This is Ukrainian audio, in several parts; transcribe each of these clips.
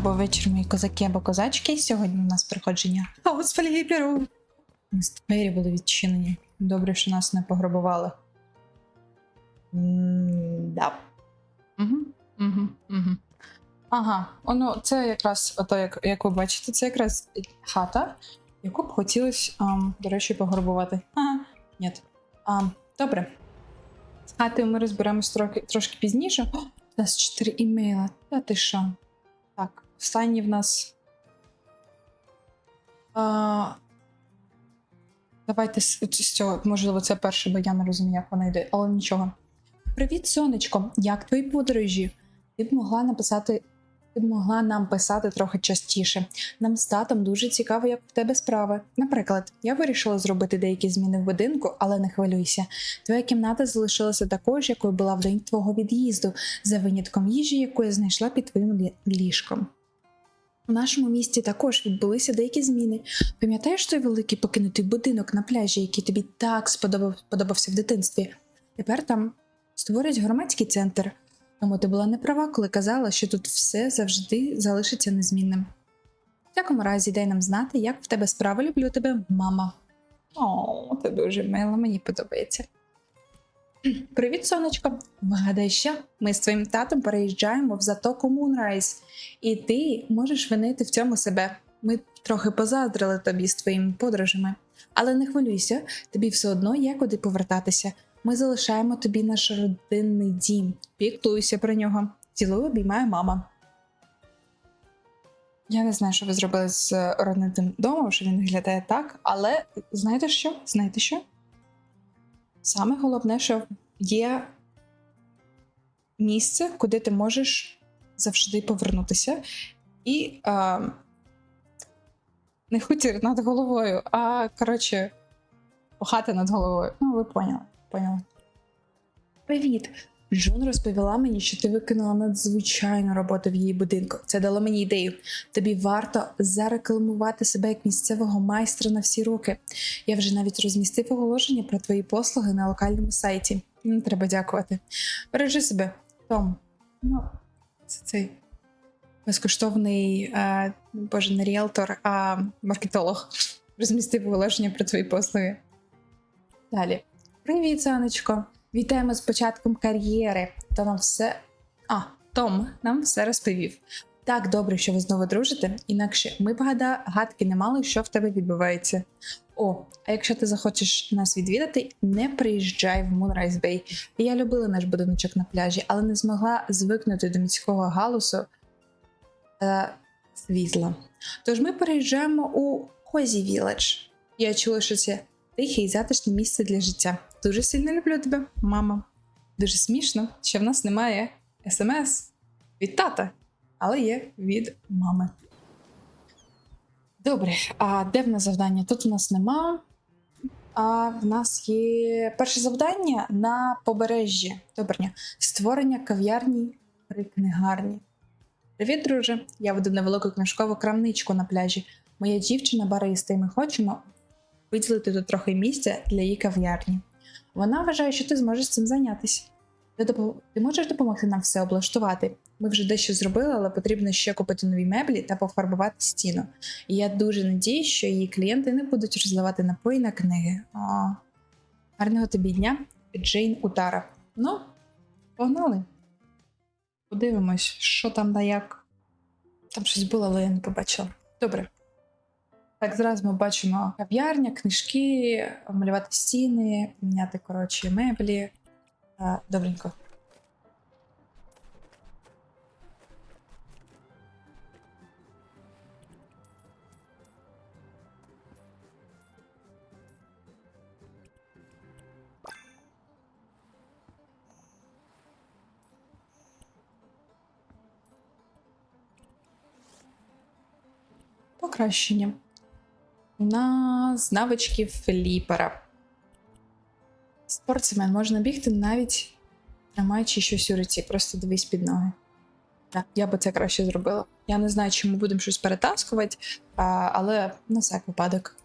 або вечір, мої козаки або козачки. Сьогодні у нас приходження Аусфальгіперу. Двері були відчинені. Добре, що нас не пограбували. Да. Угу, угу, угу. Ага, воно це якраз ото, як, як ви бачите, це якраз хата, яку б хотілося, ам, до речі, пограбувати. Ага, ні. А, добре. З хатою ми розберемось трохи, трошки пізніше. О, у нас 4 імейла. Та ти що? Так, останній в нас. А, давайте з, з цього, можливо, це перше, бо я не розумію, як вона йде, але нічого. Привіт, сонечко! Як твої подорожі? Ти б могла написати. Ти б могла нам писати трохи частіше. Нам з татом дуже цікаво, як в тебе справи. Наприклад, я вирішила зробити деякі зміни в будинку, але не хвилюйся. Твоя кімната залишилася такою ж, якою була в день твого від'їзду, за винятком їжі, яку я знайшла під твоїм лі- ліжком. У нашому місті також відбулися деякі зміни. Пам'ятаєш той великий покинутий будинок на пляжі, який тобі так сподобав, подобався в дитинстві? Тепер там створять громадський центр. Тому ти була не права, коли казала, що тут все завжди залишиться незмінним. В такому разі дай нам знати, як в тебе справи люблю тебе, мама. О, ти дуже мила, мені подобається. Привіт, сонечко. Вгадай, що ми з твоїм татом переїжджаємо в затоку Мунрайз, і ти можеш винити в цьому себе. Ми трохи позаздрили тобі з твоїми подорожами. Але не хвилюйся, тобі все одно є куди повертатися. Ми залишаємо тобі наш родинний дім. Піклуйся про нього. Цілую обіймає мама. Я не знаю, що ви зробили з родним домом, що він виглядає так, але знаєте що? Знаєте що? Саме головне, що є місце, куди ти можеш завжди повернутися. І а, не хутір над головою, а коротше, хата над головою. Ну, ви поняли. Поняла. Привіт! Джун розповіла мені, що ти виконала надзвичайну роботу в її будинку. Це дало мені ідею. Тобі варто зарекламувати себе як місцевого майстра на всі роки. Я вже навіть розмістив оголошення про твої послуги на локальному сайті. Треба дякувати. Бережи себе, Том. Ну, це цей безкоштовний, е, боже, не ріелтор, а маркетолог. Розмістив оголошення про твої послуги. Далі. Привіт, Сонечко! Вітаємо з початком кар'єри. То нам все. А, Том нам все розповів. Так добре, що ви знову дружите, інакше ми б гадки не мали, що в тебе відбувається. О, а якщо ти захочеш нас відвідати, не приїжджай в Moonrise Bay. Я любила наш будиночок на пляжі, але не змогла звикнути до міського галусу та світла. Тож ми переїжджаємо у Козі Віледж. Я чула, що це тихе і затишне місце для життя. Дуже сильно люблю тебе, мама. Дуже смішно, що в нас немає смс від тата, але є від мами. Добре, а де в нас завдання? Тут у нас нема. А в нас є перше завдання на побережжі. Добре. Створення кав'ярні при книгарні. Привіт, друже. Я веду невелику книжкову крамничку на пляжі. Моя дівчина бариста, і ми хочемо виділити тут трохи місця для її кав'ярні. Вона вважає, що ти зможеш цим зайнятися. Ти, можеш допомогти нам все облаштувати. Ми вже дещо зробили, але потрібно ще купити нові меблі та пофарбувати стіну. І я дуже надіюсь, що її клієнти не будуть розливати напої на книги. О, гарного тобі дня, Джейн Утара. Ну, погнали. Подивимось, що там да як. Там щось було, але я не побачила. Добре. Так, зараз ми бачимо кав'ярня, книжки, малювати стіни, міняти коротше меблі. Добренько. Покращення. На з навичків фліпера. Спортсмен можна бігти навіть тримаючи щось у руці, просто дивись під ноги. Так, я би це краще зробила. Я не знаю, чи ми будемо щось перетаскувати, але на всяк випадок.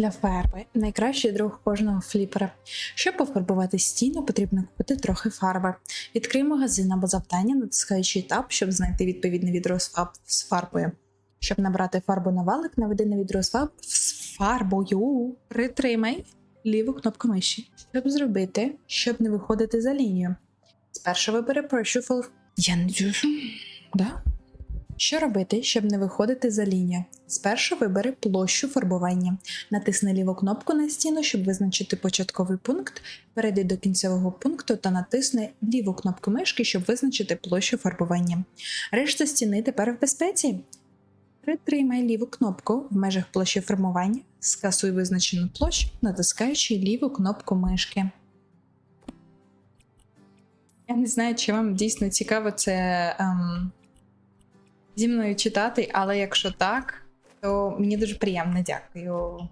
Для фарби найкращий друг кожного фліпера. Щоб пофарбувати стіну, потрібно купити трохи фарби. Відкрий магазин або завдання, натискаючи таб, щоб знайти відповідне відро з фарбою. Щоб набрати фарбу на валик, наведи на відро з фарбою. Притримай ліву кнопку миші. Щоб зробити, щоб не виходити за лінію. Спершу вибери фол. Я не дюшу. Да? Що робити, щоб не виходити за лінію? Спершу вибери площу фарбування. Натисни ліву кнопку на стіну, щоб визначити початковий пункт. Перейди до кінцевого пункту та натисни ліву кнопку мишки, щоб визначити площу фарбування. Решта стіни тепер в безпеці. Притримай ліву кнопку в межах площі формування, скасуй визначену площу, натискаючи ліву кнопку мишки. Я не знаю, чи вам дійсно цікаво це ем, зі мною читати, але якщо так, то мені дуже приємно дякую.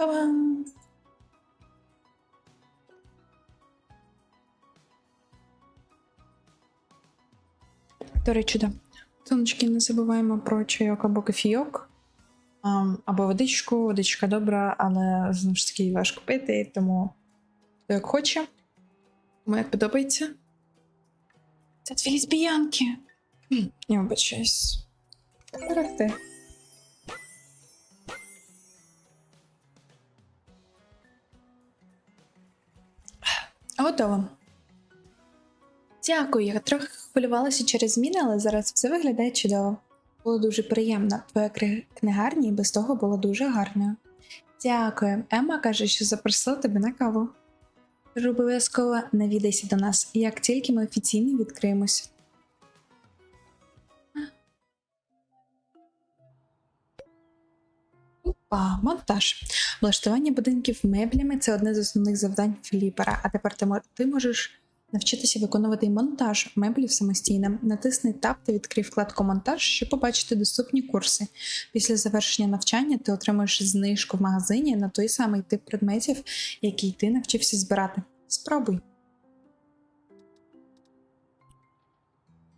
Та-бам! До речі, да. Сонечки, не забуваємо про чайок або кофійок, або водичку. Водичка добра, але знову ж таки важко пити, тому хто як хоче. Кому як подобається. Це дві лесбіянки. Я вибачаюсь. Характер. Готово. Дякую, я трохи хвилювалася через зміни, але зараз все виглядає чудово. Було дуже приємно. Твоя книгарня і без того була дуже гарною. Дякую. Емма каже, що запросила тебе на каву. Обов'язково навідайся до нас, як тільки ми офіційно відкриємось. Монтаж. Влаштування будинків меблями це одне з основних завдань фліпера. А тепер ти, можеш навчитися виконувати монтаж меблів самостійно. Натисни Tab та відкрий вкладку монтаж, щоб побачити доступні курси. Після завершення навчання ти отримуєш знижку в магазині на той самий тип предметів, який ти навчився збирати. Спробуй.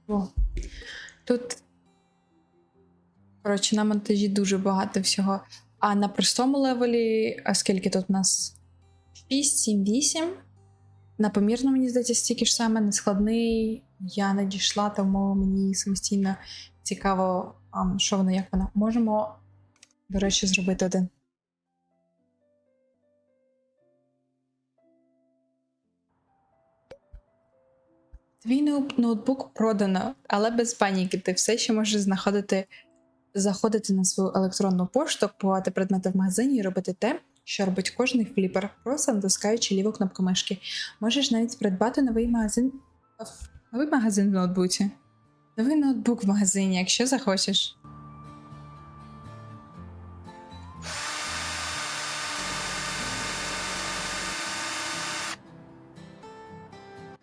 О. Тут, коротше, на монтажі дуже багато всього. А на простому левелі, а скільки тут у нас? 6, 7, 8. На помірному, мені здається, стільки ж саме, на складний я не дійшла, тому мені самостійно цікаво, що воно, як воно. Можемо, до речі, зробити один. Твій ноутбук продано, але без паніки. Ти все ще можеш знаходити, заходити на свою електронну пошту, купувати предмети в магазині і робити те, що робить кожний фліпер, просто натискаючи ліву кнопку мишки. Можеш навіть придбати новий магазин. Новий магазин в ноутбуці. Новий ноутбук в магазині, якщо захочеш.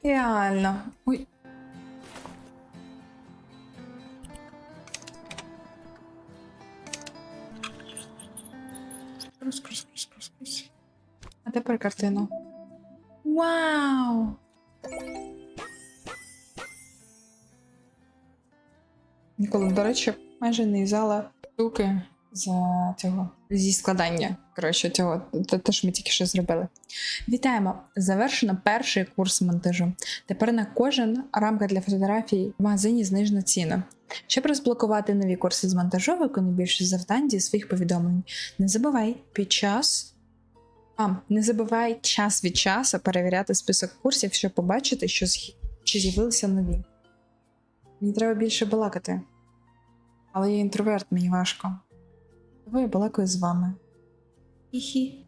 Реально. Ой. Тепер картину. Вау! Ніколи, до речі, майже не взяла штуки за цього зі складання. Коротше, цього те, те, що ми тільки що зробили. Вітаємо! Завершено перший курс монтажу. Тепер на кожен рамка для фотографій в магазині знижена ціна. Щоб розблокувати нові курси з монтажу, виконуй більше завдань зі своїх повідомлень. Не забувай під час. А, не забувай час від часу перевіряти список курсів, щоб побачити, що чи з'явилися нові. Мені треба більше балакати. Але я інтроверт, мені важко. Тому я балакаю з вами. Хі-хі.